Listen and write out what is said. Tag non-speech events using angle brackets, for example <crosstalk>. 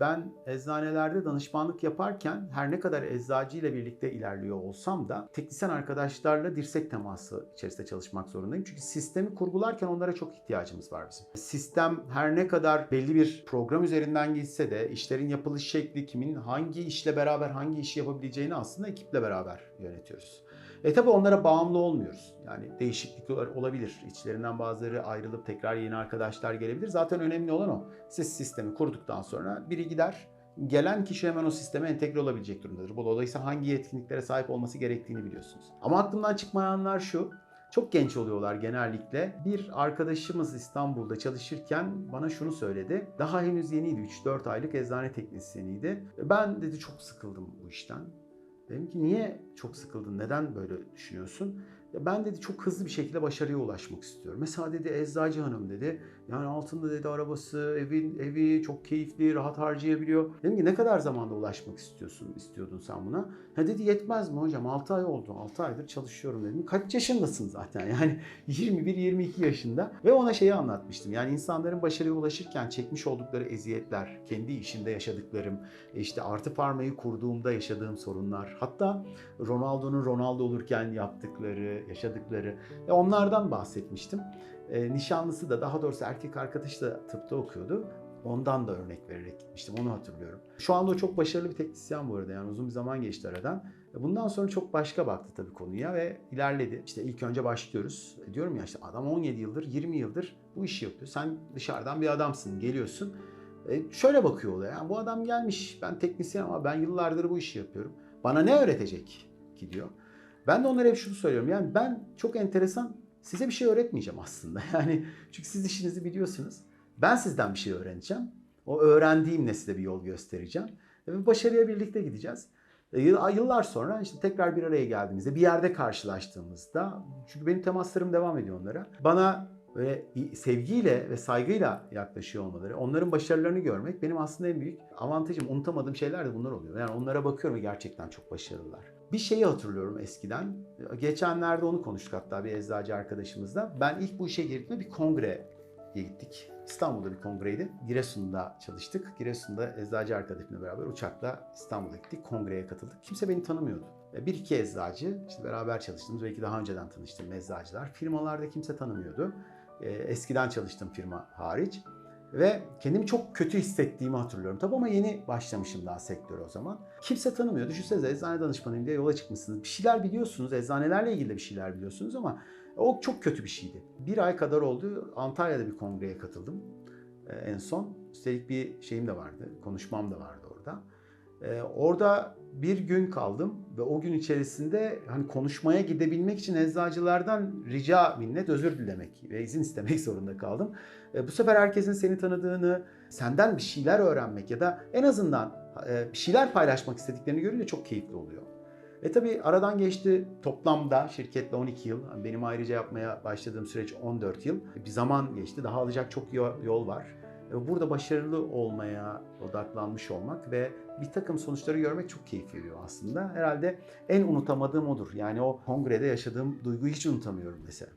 Ben eczanelerde danışmanlık yaparken her ne kadar eczacı ile birlikte ilerliyor olsam da teknisyen arkadaşlarla dirsek teması içerisinde çalışmak zorundayım. Çünkü sistemi kurgularken onlara çok ihtiyacımız var bizim. Sistem her ne kadar belli bir program üzerinden gitse de işlerin yapılış şekli, kimin hangi işle beraber hangi işi yapabileceğini aslında ekiple beraber yönetiyoruz. E tabi onlara bağımlı olmuyoruz. Yani değişiklikler olabilir. İçlerinden bazıları ayrılıp tekrar yeni arkadaşlar gelebilir. Zaten önemli olan o. Siz sistemi kurduktan sonra biri gider. Gelen kişi hemen o sisteme entegre olabilecek durumdadır. Bu dolayısıyla hangi yetkinliklere sahip olması gerektiğini biliyorsunuz. Ama aklımdan çıkmayanlar şu. Çok genç oluyorlar genellikle. Bir arkadaşımız İstanbul'da çalışırken bana şunu söyledi. Daha henüz yeniydi. 3-4 aylık eczane teknisyeniydi. Ben dedi çok sıkıldım bu işten. Dedim ki niye çok sıkıldın? Neden böyle düşünüyorsun? Ya ben dedi çok hızlı bir şekilde başarıya ulaşmak istiyorum. Mesela dedi eczacı hanım dedi. Yani altında dedi arabası, evin evi çok keyifli, rahat harcayabiliyor. Dedim ki ne kadar zamanda ulaşmak istiyorsun, istiyordun sen buna? Ha dedi yetmez mi hocam? 6 ay oldu. 6 aydır çalışıyorum dedim. Kaç yaşındasın zaten? <laughs> Yani 21-22 yaşında. Ve ona şeyi anlatmıştım. Yani insanların başarıya ulaşırken çekmiş oldukları eziyetler, kendi işinde yaşadıklarım, işte artı farmayı kurduğumda yaşadığım sorunlar, hatta Ronaldo'nun Ronaldo olurken yaptıkları, yaşadıkları ve onlardan bahsetmiştim. E, nişanlısı da daha doğrusu erkek arkadaşı da tıpta okuyordu. Ondan da örnek vererek gitmiştim. Onu hatırlıyorum. Şu anda o çok başarılı bir teknisyen bu arada. Yani uzun bir zaman geçti aradan. E, Bundan sonra çok başka baktı tabii konuya ve ilerledi. İşte ilk önce başlıyoruz. E, Diyorum ya işte adam 17 yıldır, 20 yıldır bu işi yapıyor. Sen dışarıdan bir adamsın, geliyorsun. E, şöyle bakıyor olaya. Yani bu adam gelmiş, ben teknisyen ama ben yıllardır bu işi yapıyorum. Bana ne öğretecek ki diyor. Ben de onlara hep şunu söylüyorum. Yani ben çok enteresan size bir şey öğretmeyeceğim aslında. <laughs> Yani çünkü siz işinizi biliyorsunuz. Ben sizden bir şey öğreneceğim. O öğrendiğimle size bir yol göstereceğim. Ve başarıya birlikte gideceğiz. E, yıl- Yıllar sonra işte tekrar bir araya geldiğimizde, bir yerde karşılaştığımızda, çünkü benim temaslarım devam ediyor onlara. Bana böyle sevgiyle ve saygıyla yaklaşıyor olmaları, onların başarılarını görmek benim aslında en büyük avantajım. Unutamadığım şeyler de bunlar oluyor. Yani onlara bakıyorum gerçekten çok başarılılar. Bir şeyi hatırlıyorum eskiden. Geçenlerde onu konuştuk hatta bir eczacı arkadaşımızla. Ben ilk bu işe girdiğimde bir kongreye gittik. İstanbul'da bir kongreydi. Giresun'da çalıştık. Giresun'da eczacı arkadaşımla beraber uçakla İstanbul'a gittik. Kongreye katıldık. Kimse beni tanımıyordu. Bir iki eczacı, işte beraber çalıştığımız, belki daha önceden tanıştığım eczacılar. Firmalarda kimse tanımıyordu. Ee, Eskiden çalıştığım firma hariç. Ve kendimi çok kötü hissettiğimi hatırlıyorum. Tabii ama yeni başlamışım daha sektöre o zaman. Kimse tanımıyor. Düşünsenize eczane danışmanıyım diye yola çıkmışsınız. Bir şeyler biliyorsunuz. Eczanelerle ilgili de bir şeyler biliyorsunuz ama o çok kötü bir şeydi. Bir ay kadar oldu. Antalya'da bir kongreye katıldım ee, en son. Üstelik bir şeyim de vardı. Konuşmam da vardı orada. Ee, orada bir gün kaldım ve o gün içerisinde hani konuşmaya gidebilmek için eczacılardan rica minnet özür dilemek ve izin istemek <laughs> zorunda kaldım. E, bu sefer herkesin seni tanıdığını, senden bir şeyler öğrenmek ya da en azından e, bir şeyler paylaşmak istediklerini görünce çok keyifli oluyor. E tabi aradan geçti toplamda şirketle 12 yıl. Benim ayrıca yapmaya başladığım süreç 14 yıl. Bir zaman geçti. Daha alacak çok yo- yol var. E, Burada başarılı olmaya odaklanmış olmak ve bir takım sonuçları görmek çok keyif veriyor aslında. Herhalde en unutamadığım odur. Yani o kongrede yaşadığım duyguyu hiç unutamıyorum mesela.